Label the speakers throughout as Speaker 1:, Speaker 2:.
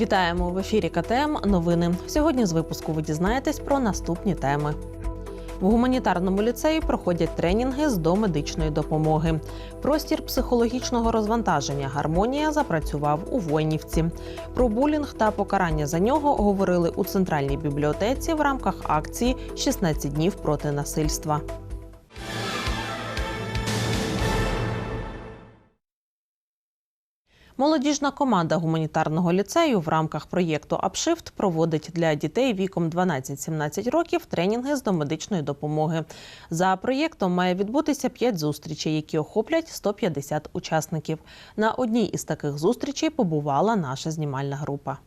Speaker 1: Вітаємо в ефірі КТМ. Новини. Сьогодні з випуску ви дізнаєтесь про наступні теми. В гуманітарному ліцеї проходять тренінги з домедичної допомоги. Простір психологічного розвантаження гармонія запрацював у Войнівці. Про булінг та покарання за нього говорили у центральній бібліотеці в рамках акції «16 днів проти насильства. Молодіжна команда гуманітарного ліцею в рамках проєкту «Апшифт» проводить для дітей віком 12-17 років тренінги з домедичної допомоги. За проєктом має відбутися 5 зустрічей, які охоплять 150 учасників. На одній із таких зустрічей побувала наша знімальна група.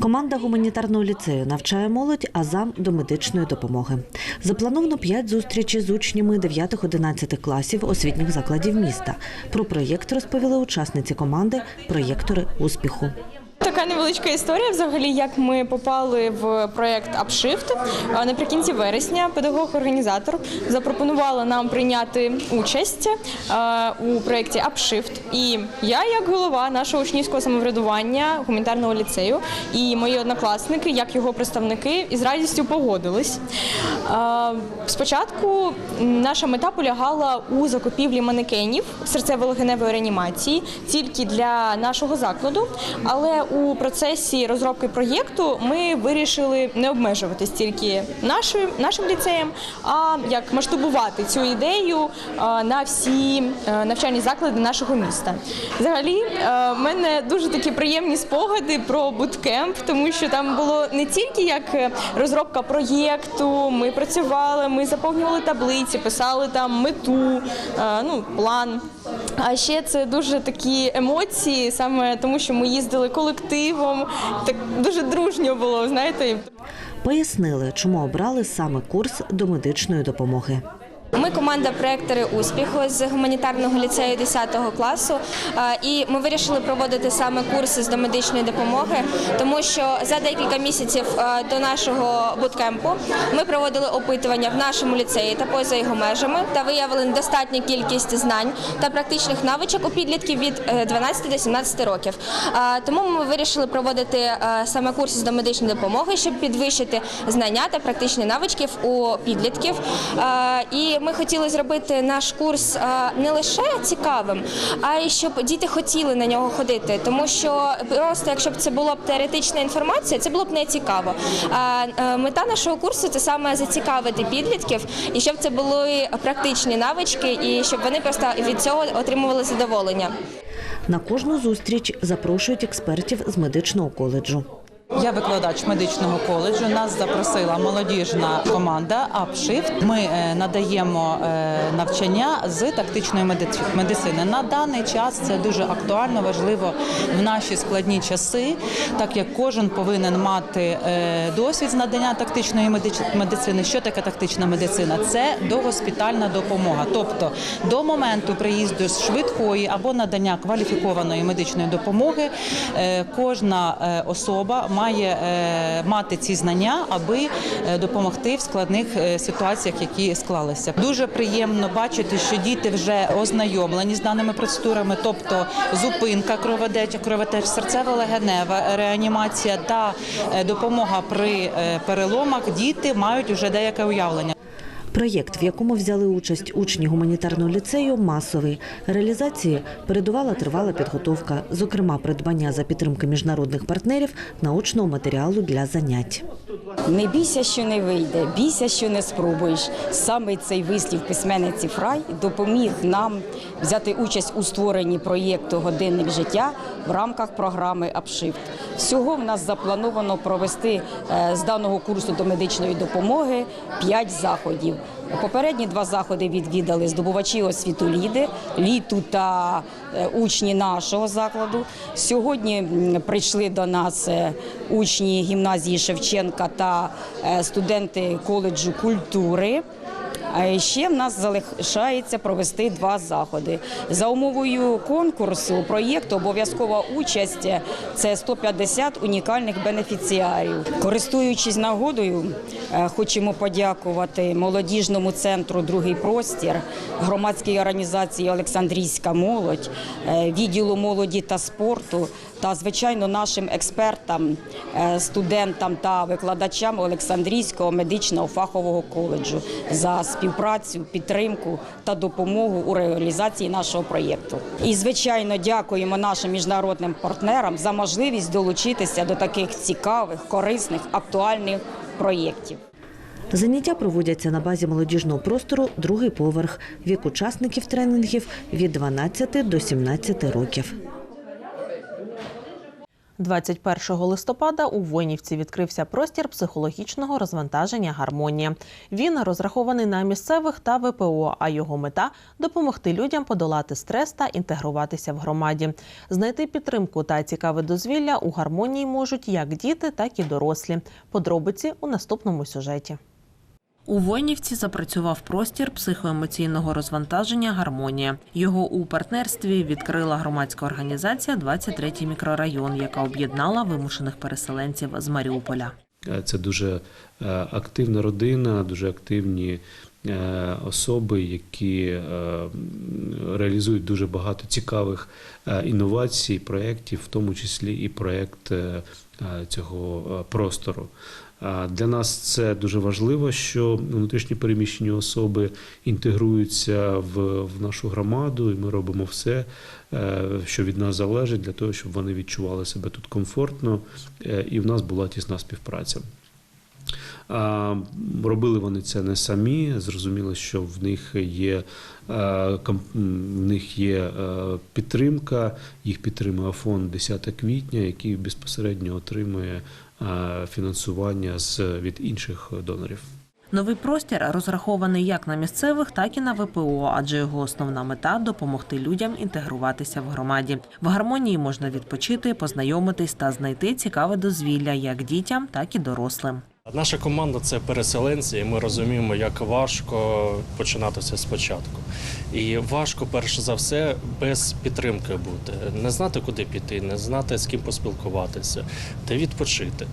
Speaker 2: Команда гуманітарного ліцею навчає молодь а зам до медичної допомоги. Заплановано п'ять зустрічей з учнями 9-11 класів освітніх закладів міста. Про проєкт розповіли учасниці команди Проєктори успіху.
Speaker 3: Така невеличка історія, взагалі, як ми попали в проєкт Upshift. А Наприкінці вересня педагог-організатор запропонувала нам прийняти участь у проєкті Upshift. І я, як голова нашого учнівського самоврядування гуманітарного ліцею, і мої однокласники, як його представники, із радістю погодились. Спочатку наша мета полягала у закупівлі манекенів серцево-легеневої реанімації тільки для нашого закладу, але у процесі розробки проєкту ми вирішили не обмежуватись тільки нашою, нашим ліцеєм, а як масштабувати цю ідею на всі е, навчальні заклади нашого міста. Взагалі, е, в мене дуже такі приємні спогади про буткемп, тому що там було не тільки як е, розробка проєкту, ми працювали, ми заповнювали таблиці, писали там мету, ну план. А ще це дуже такі емоції, саме тому, що ми їздили колективом, так дуже дружньо було, знаєте.
Speaker 2: Пояснили, чому обрали саме курс до медичної допомоги.
Speaker 4: Ми команда проектори успіху з гуманітарного ліцею 10 класу. Е, І ми вирішили проводити саме курси з домедичної допомоги, тому що за декілька місяців е, до нашого буткемпу ми проводили опитування в нашому ліцеї та поза його межами та виявили достатню кількість знань та практичних навичок у підлітків від е, 12 до 17 років. Е, Тому ми вирішили проводити е, саме курси з домедичної допомоги, щоб підвищити знання та практичні навички у підлітків. Е, Ми хотіли зробити наш курс е, не лише цікавим, а й щоб діти хотіли на нього ходити. Тому що просто якщо б це була б теоретична інформація, це було б не цікаво. Е, мета нашого курсу це саме зацікавити підлітків і щоб це були практичні навички, і щоб вони просто від цього отримували задоволення.
Speaker 2: На кожну зустріч запрошують експертів з медичного коледжу.
Speaker 5: Я викладач медичного коледжу. Нас запросила молодіжна команда Upshift. Ми е, надаємо е, навчання з тактичної медицини. На даний час це дуже актуально, важливо в наші складні часи, так як кожен повинен мати е, досвід з надання тактичної медицини. Що таке тактична медицина? Це догоспітальна допомога, тобто до моменту приїзду з швидкої або надання кваліфікованої медичної допомоги, кожна особа має е, мати ці знання, аби е, допомогти в складних е, ситуаціях, які склалися. Дуже приємно бачити, що діти вже ознайомлені з даними процедурами, тобто зупинка кровотечі, кровотеч, серцево-легенева реанімація та допомога при переломах. Діти мають вже деяке уявлення.
Speaker 2: Проєкт, в якому взяли участь учні гуманітарного ліцею, масовий. Реалізації передувала тривала підготовка, зокрема придбання за підтримки міжнародних партнерів научного матеріалу для занять.
Speaker 6: Не бійся, що не вийде, бійся, що не спробуєш. Саме цей вислів письменниці Фрай допоміг нам взяти участь у створенні проєкту Годинник життя в рамках програми Апшифт. Всього в нас заплановано провести е, з даного курсу до медичної допомоги 5 заходів. Попередні два заходи відвідали здобувачі освіту ліди, літу та е, учні нашого закладу. Сьогодні прийшли до нас е, учні гімназії Шевченка та е, студенти коледжу культури. А ще в нас залишається провести два заходи. За умовою конкурсу проєкту обов'язкова участь це 150 унікальних бенефіціарів. Користуючись нагодою, е, хочемо подякувати молодіжному центру Другий простір, громадській організації Олександрійська молодь, е, відділу молоді та спорту та звичайно нашим експертам, е, студентам та викладачам Олександрійського медичного фахового коледжу за співпрацю, підтримку та допомогу у реалізації нашого проєкту. І звичайно, дякуємо нашим міжнародним партнерам за можливість долучитися до таких цікавих, корисних, актуальних проєктів.
Speaker 2: Заняття проводяться на базі молодіжного простору другий поверх. Вік учасників тренінгів від 12 до 17 років.
Speaker 1: 21 листопада у Войнівці відкрився простір психологічного розвантаження гармонія. Він розрахований на місцевих та ВПО, а його мета допомогти людям подолати стрес та інтегруватися в громаді. Знайти підтримку та цікаве дозвілля у гармонії можуть як діти, так і дорослі. Подробиці у наступному сюжеті. У Войнівці запрацював простір психоемоційного розвантаження Гармонія. Його у партнерстві відкрила громадська організація «23 мікрорайон, яка об'єднала вимушених переселенців з Маріуполя.
Speaker 7: Е, Це дуже е, активна родина, дуже активні е, особи, які реалізують дуже багато цікавих інновацій, проєктів, в тому числі і проєкт цього простору. Для нас це дуже важливо, що внутрішні переміщені особи інтегруються в, в нашу громаду, і ми робимо все, е, що від нас залежить, для того, щоб вони відчували себе тут комфортно, е, і в нас була тісна співпраця. Робили вони це не самі. Зрозуміло, що в них є, в них є підтримка, їх підтримує фонд 10 квітня, який безпосередньо отримує фінансування з від інших донорів.
Speaker 1: Новий простір розрахований як на місцевих, так і на ВПО, адже його основна мета допомогти людям інтегруватися в громаді. В гармонії можна відпочити, познайомитись та знайти цікаве дозвілля як дітям, так і дорослим.
Speaker 8: Наша команда це переселенці, і ми розуміємо, як важко починати все спочатку. І важко, перш за все, без підтримки бути, не знати, куди піти, не знати, з ким поспілкуватися, де відпочити.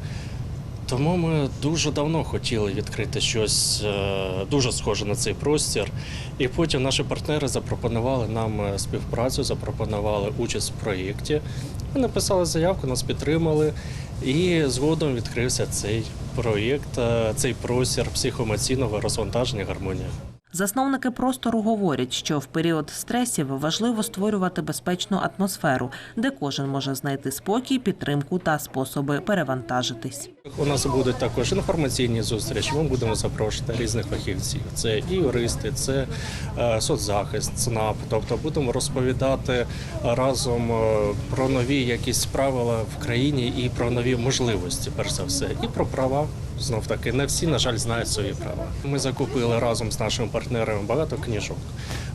Speaker 8: Тому ми дуже давно хотіли відкрити щось е, дуже схоже на цей простір. І потім наші партнери запропонували нам е, співпрацю, запропонували участь в проєкті. Ми написали заявку, нас підтримали. І згодом відкрився цей проєкт, е, цей простір психоемоційного розвантаження гармонія.
Speaker 1: Засновники простору говорять, що в період стресів важливо створювати безпечну атмосферу, де кожен може знайти спокій, підтримку та способи перевантажитись.
Speaker 8: У нас будуть також інформаційні зустрічі. Ми будемо запрошувати різних фахівців. Це і юристи, це е, соцзахист, ЦНАП. Тобто будемо розповідати разом е, про нові якісь правила в країні і про нові можливості, перш за все, і про права. Знов таки, не всі, на жаль, знають свої права. Ми закупили разом з нашими партнерами багато книжок.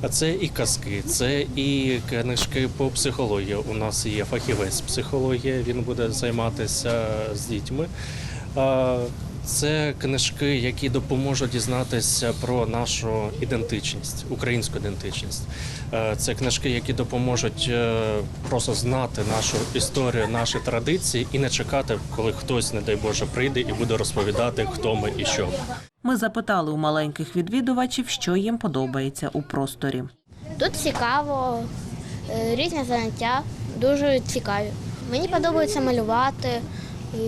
Speaker 8: А це і казки, це і книжки по психології. У нас є фахівець психологія, він буде займатися з дітьми. Це книжки, які допоможуть дізнатися про нашу ідентичність, українську ідентичність. Е, Це книжки, які допоможуть е, просто знати нашу історію, наші традиції і не чекати, коли хтось, не дай Боже, прийде і буде розповідати, хто ми і що ми.
Speaker 1: Запитали у маленьких відвідувачів, що їм подобається у просторі.
Speaker 9: Тут цікаво, е, різні заняття, дуже цікаві. Мені подобається малювати,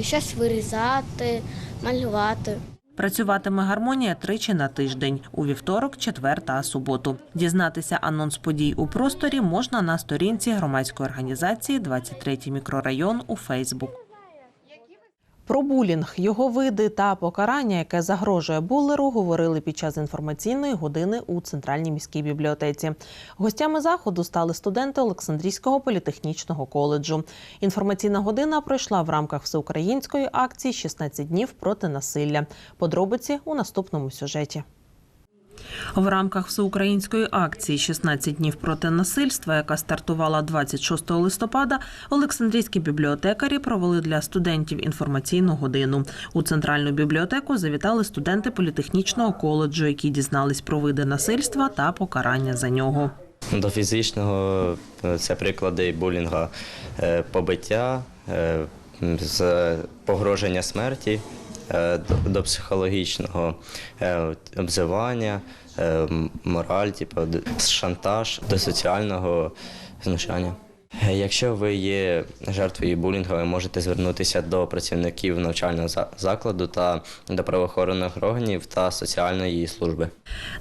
Speaker 9: щось вирізати, малювати.
Speaker 1: Працюватиме гармонія тричі на тиждень у вівторок, четвер та суботу. Дізнатися анонс подій у просторі можна на сторінці громадської організації «23 мікрорайон у Фейсбук. Про булінг, його види та покарання, яке загрожує булеру, говорили під час інформаційної години у центральній міській бібліотеці. Гостями заходу стали студенти Олександрійського політехнічного коледжу. Інформаційна година пройшла в рамках всеукраїнської акції «16 днів проти насилля. Подробиці у наступному сюжеті. В рамках всеукраїнської акції «16 днів проти насильства, яка стартувала 26 листопада, Олександрійські бібліотекарі провели для студентів інформаційну годину. У центральну бібліотеку завітали студенти політехнічного коледжу, які дізнались про види насильства та покарання за нього.
Speaker 10: До фізичного е, це приклади булінга, е, побиття, е, погроження смерті, до- до психологічного е, обзивання, е, мораль, типу, шантаж, до соціального знущання. Е, Якщо ви є жертвою булінгу, ви можете звернутися до працівників навчального за- закладу та до правоохоронних органів та соціальної служби.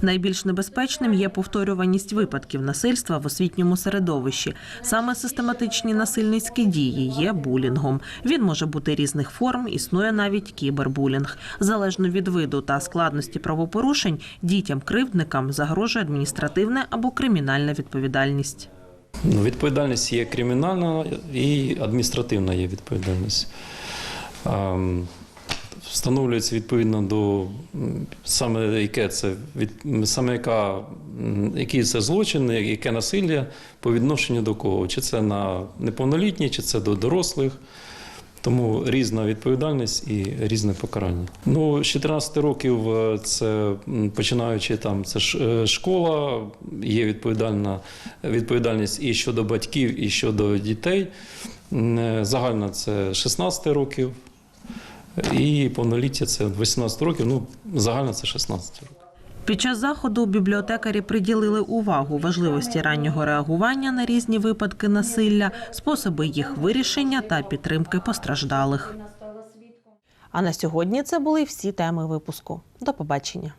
Speaker 1: Найбільш небезпечним є повторюваність випадків насильства в освітньому середовищі. Саме систематичні насильницькі дії є булінгом. Він може бути різних форм, існує навіть кібербулінг. Залежно від виду та складності правопорушень, дітям-кривдникам загрожує адміністративна або кримінальна відповідальність.
Speaker 11: Ну, відповідальність є кримінальна і адміністративна є відповідальність. Ем, Встановлюється відповідно до саме яке це від саме яка який це злочин, яке насилля по відношенню до кого, чи це на неповнолітні, чи це до дорослих. Тому різна відповідальність і різне покарання. Ну, з 14 років е, це починаючи там, це ж е, школа, є відповідальна відповідальність і щодо батьків, і щодо дітей. Е, Загальна це 16 років, і повноліття це 18 років. Ну, загально це 16 років.
Speaker 1: Під час заходу бібліотекарі приділили увагу важливості раннього реагування на різні випадки насилля, способи їх вирішення та підтримки постраждалих. А на сьогодні це були всі теми випуску. До побачення.